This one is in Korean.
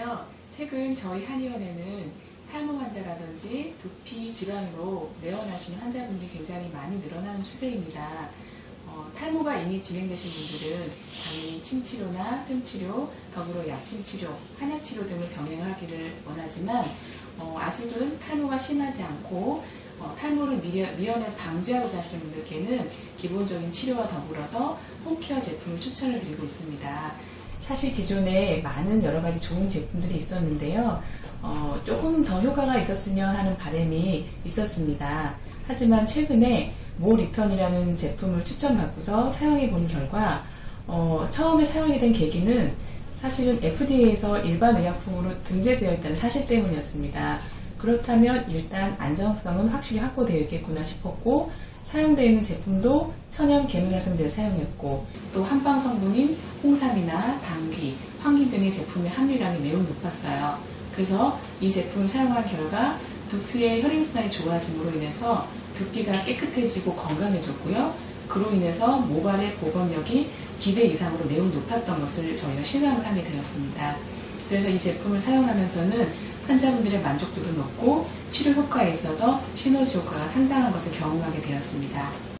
안녕하세요. 최근 저희 한의원에는 탈모 환자라든지 두피 질환으로 내원하시는 환자분들이 굉장히 많이 늘어나는 추세입니다. 어, 탈모가 이미 진행되신 분들은 당연히 침치료나 뜸치료, 더불어 약침치료, 한약치료 등을 병행하기를 원하지만 어, 아직은 탈모가 심하지 않고 어, 탈모를 미연, 미연에 방지하고자 하시는 분들께는 기본적인 치료와 더불어서 홈케어 제품을 추천을 드리고 있습니다. 사실 기존에 많은 여러 가지 좋은 제품들이 있었는데요. 어, 조금 더 효과가 있었으면 하는 바람이 있었습니다. 하지만 최근에 모 리편이라는 제품을 추천받고서 사용해 본 결과 어, 처음에 사용이 된 계기는 사실은 FDA에서 일반 의약품으로 등재되어 있다는 사실 때문이었습니다. 그렇다면 일단 안정성은 확실히 확보되어 있겠구나 싶었고 사용되어 있는 제품도 계면활성제를 사용했고 또 한방 성분인 홍삼이나 당귀, 황기 등의 제품의 함유량이 매우 높았어요. 그래서 이 제품을 사용한 결과 두피의 혈액순환이 좋아짐으로 인해서 두피가 깨끗해지고 건강해졌고요. 그로 인해서 모발의 복원력이 기대 이상으로 매우 높았던 것을 저희가 실감을 하게 되었습니다. 그래서 이 제품을 사용하면서는 환자분들의 만족도도 높고 치료 효과에 있어서 시너지 효과가 상당한 것을 경험하게 되었습니다.